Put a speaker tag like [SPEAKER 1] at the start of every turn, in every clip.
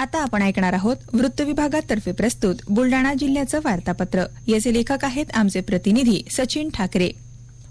[SPEAKER 1] आता आपण ऐकणार आहोत वृत्त विभागातर्फे प्रस्तुत बुलडाणा जिल्ह्याचं वार्तापत्र. याचे लेखक आहेत आमचे प्रतिनिधी सचिन ठाकरे.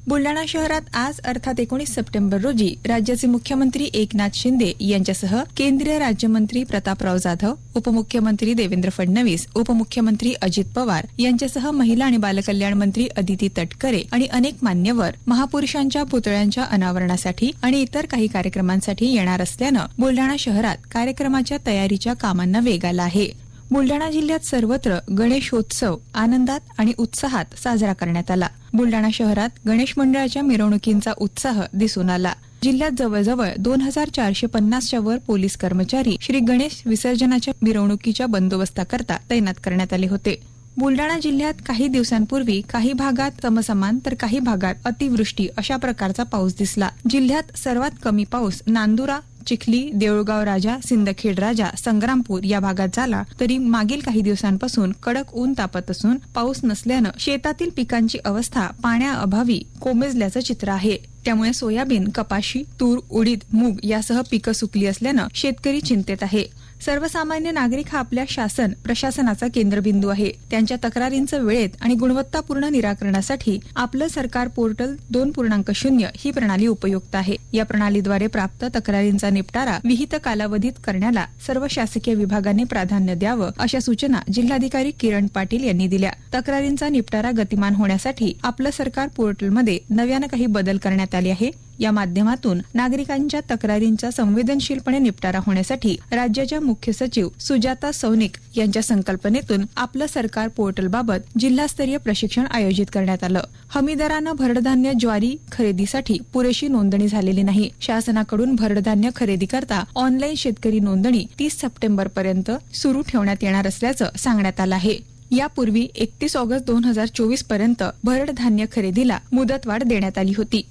[SPEAKER 1] बुलडाणा शहरात आज अर्थात एकोणीस सप्टेंबर रोजी राज्याचे मुख्यमंत्री एकनाथ शिंदे यांच्यासह केंद्रीय राज्यमंत्री प्रतापराव जाधव उपमुख्यमंत्री देवेंद्र फडणवीस उपमुख्यमंत्री अजित पवार यांच्यासह महिला आणि बालकल्याण मंत्री अदिती तटकरे आणि अनेक मान्यवर महापुरुषांच्या पुतळ्यांच्या अनावरणासाठी आणि इतर काही कार्यक्रमांसाठी येणार असल्यानं बुलडाणा शहरात कार्यक्रमाच्या तयारीच्या कामांना वेग आला आहे. बुलडाणा जिल्ह्यात सर्वत्र गणेशोत्सव आनंदात आणि उत्साहात साजरा करण्यात आला. बुलडाणा शहरात गणेश मंडळाच्या मिरवणुकींचा उत्साह दिसून आला. जिल्ह्यात जवळजवळ दोन हजार चारशे पन्नासच्या वर पोलीस कर्मचारी श्री गणेश विसर्जनाच्या मिरवणुकीच्या बंदोबस्ताकरता तैनात करण्यात आले होते. बुलडाणा जिल्ह्यात काही दिवसांपूर्वी काही भागात समसमान तर काही भागात अतिवृष्टी अशा प्रकारचा पाऊस दिसला. जिल्ह्यात सर्वात कमी पाऊस नांदुरा चिखली देऊळगाव राजा सिंदखेड राजा संग्रामपूर या भागात झाला तरी मागील काही दिवसांपासून कडक ऊन तापत असून पाऊस नसल्यानं शेतातील पिकांची अवस्था पाण्याअभावी कोमेजल्याचं चित्र आहे. त्यामुळे सोयाबीन कपाशी तूर उडीद मूग यासह पिकं सुकली असल्यानं शेतकरी चिंतेत आहे. सर्वसामान्य नागरिक हा आपल्या शासन प्रशासनाचा केंद्रबिंदू आहे. त्यांच्या तक्रारींचं वेळेत आणि गुणवत्तापूर्ण निराकरणासाठी आपलं सरकार पोर्टल दोन पूर्णांक शून्य ही प्रणाली उपयुक्त आहे. या प्रणालीद्वारे प्राप्त तक्रारींचा निपटारा विहित कालावधीत करण्याला सर्व शासकीय विभागाने प्राधान्य द्यावं अशा सूचना जिल्हाधिकारी किरण पाटील यांनी दिल्या. तक्रारींचा निपटारा गतिमान होण्यासाठी आपलं सरकार पोर्टलमध्ये नव्यानं काही बदल करण्यात आले आहे. या माध्यमातून नागरिकांच्या तक्रारींचा संवेदनशीलपणे निपटारा होण्यासाठी राज्याच्या मुख्य सचिव सुजाता सौनिक यांच्या संकल्पनेतून आपलं सरकार पोर्टलबाबत जिल्हास्तरीय प्रशिक्षण आयोजित करण्यात आलं. हमीदरानं भरडधान्य ज्वारी खरेदीसाठी पुरेशी नोंदणी झालेली नाही. शासनाकडून भरडधान्य खरेदी करता ऑनलाईन शेतकरी नोंदणी तीस सप्टेंबर पर्यंत सुरू ठेवण्यात येणार असल्याचं सांगण्यात आलं आहे. यापूर्वी एकतीस ऑगस्ट दोन हजार चोवीसपर्यंत भरड धान्य खरेदीला मुदतवाढ देण्यात आली होती.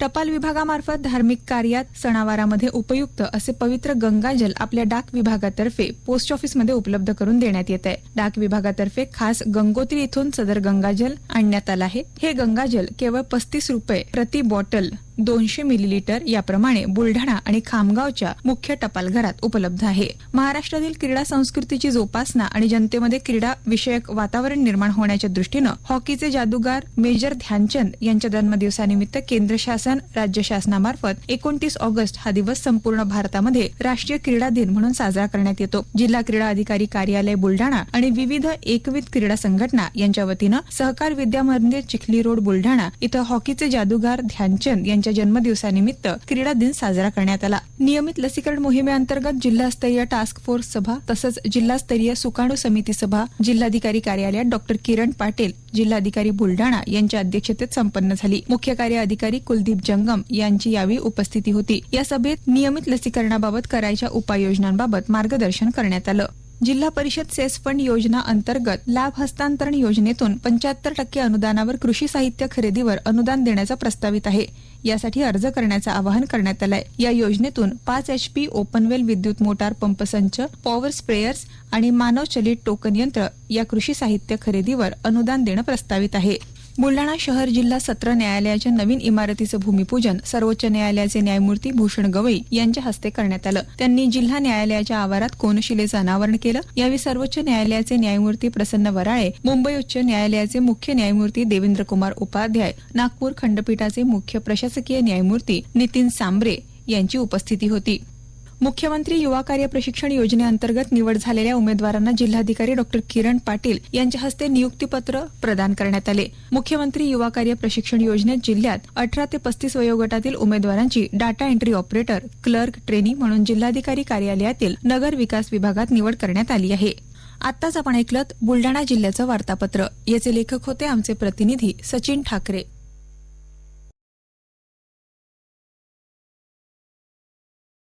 [SPEAKER 1] टपाल विभागामार्फत धार्मिक कार्यात सणावारामध्ये उपयुक्त असे पवित्र गंगाजल आपल्या डाक विभागातर्फे पोस्ट ऑफिसमध्ये उपलब्ध करून देण्यात येत आहे. डाक विभागातर्फे खास गंगोत्री इथून सदर गंगाजल आणण्यात आलं आहे. हे गंगाजल केवळ पस्तीस रुपये प्रति बॉटल दोनशे मिलीलिटर याप्रमाणे बुलढाणा आणि खामगावच्या मुख्य टपाल घरात उपलब्ध आहे. महाराष्ट्रातील क्रीडा संस्कृतीची जोपासना आणि जनतेमध्ये क्रीडा विषयक वातावरण निर्माण होण्याच्या दृष्टीनं हॉकीचे जादूगार मेजर ध्यानचंद यांच्या जन्मदिवसानिमित्त केंद्र शासन राज्य शासनामार्फत एकोणतीस ऑगस्ट हा दिवस संपूर्ण भारतामध्ये राष्ट्रीय क्रीडा दिन म्हणून साजरा करण्यात येतो. जिल्हा क्रीडा अधिकारी कार्यालय बुलढाणा आणि विविध एकविध क्रीडा संघटना यांच्या वतीनं सहकार विद्या मंदिर चिखली रोड बुलढाणा इथं हॉकीचे जादूगार ध्यानचंद यांच्या जन्मदिवसानिमित्त क्रीडा दिन साजरा करण्यात आला. नियमित लसीकरण मोहिमेअंतर्गत जिल्हास्तरीय टास्क फोर्स सभा तसंच जिल्हास्तरीय सुकाणू समिती सभा जिल्हाधिकारी कार्यालयात डॉक्टर किरण पाटील जिल्हाधिकारी बुलढाणा यांच्या अध्यक्षतेत संपन्न झाली. मुख्य कार्य अधिकारी कुलदीप जंगम यांची यावेळी उपस्थिती होती. या सभेत नियमित लसीकरणाबाबत करायच्या उपाययोजनांबाबत मार्गदर्शन करण्यात आलं. जिल्हा परिषद सेस फंड योजना अंतर्गत लाभ हस्तांतरण योजनेतून पंच्याहत्तर टक्के अनुदानावर कृषी साहित्य खरेदीवर अनुदान देण्याचा प्रस्तावित आहे. यासाठी अर्ज करण्याचं आवाहन करण्यात आलंय. या योजनेतून पाच एचपी ओपनवेल विद्युत मोटार पंप संच पॉवर स्प्रेयर्स आणि मानवचलित टोकन यंत्र या कृषी साहित्य खरेदीवर अनुदान देणं प्रस्तावित आहे. बुलडाणा शहर जिल्हा सत्र न्यायालयाच्या नवीन इमारतीचं भूमिपूजन सर्वोच्च न्यायालयाचे न्यायमूर्ती भूषण गवई यांच्या हस्ते करण्यात आलं. त्यांनी जिल्हा न्यायालयाच्या आवारात कोनशिलेचं अनावरण केलं. यावेळी सर्वोच्च न्यायालयाचे न्यायमूर्ती प्रसन्न वराळे मुंबई उच्च न्यायालयाचे मुख्य न्यायमूर्ती देवेंद्र कुमार उपाध्याय नागपूर खंडपीठाचे मुख्य प्रशासकीय न्यायमूर्ती नितीन सांबरे यांची उपस्थिती होती. मुख्यमंत्री युवा कार्य प्रशिक्षण योजनेअंतर्गत निवड झालेल्या उमेदवारांना जिल्हाधिकारी डॉक्टर किरण पाटील यांच्या हस्ते नियुक्तीपत्र प्रदान करण्यात आले. मुख्यमंत्री युवा कार्य प्रशिक्षण योजनेत जिल्ह्यात अठरा ते पस्तीस वयोगटातील उमेदवारांची data entry operator clerk trainee म्हणून जिल्हाधिकारी कार्यालयातील नगर विकास विभागात निवड करण्यात आली आहे. आताच आपण ऐकलं बुलडाणा जिल्ह्याचं वार्तापत्र. याचे लेखक होते आमचे प्रतिनिधी सचिन ठाकरे.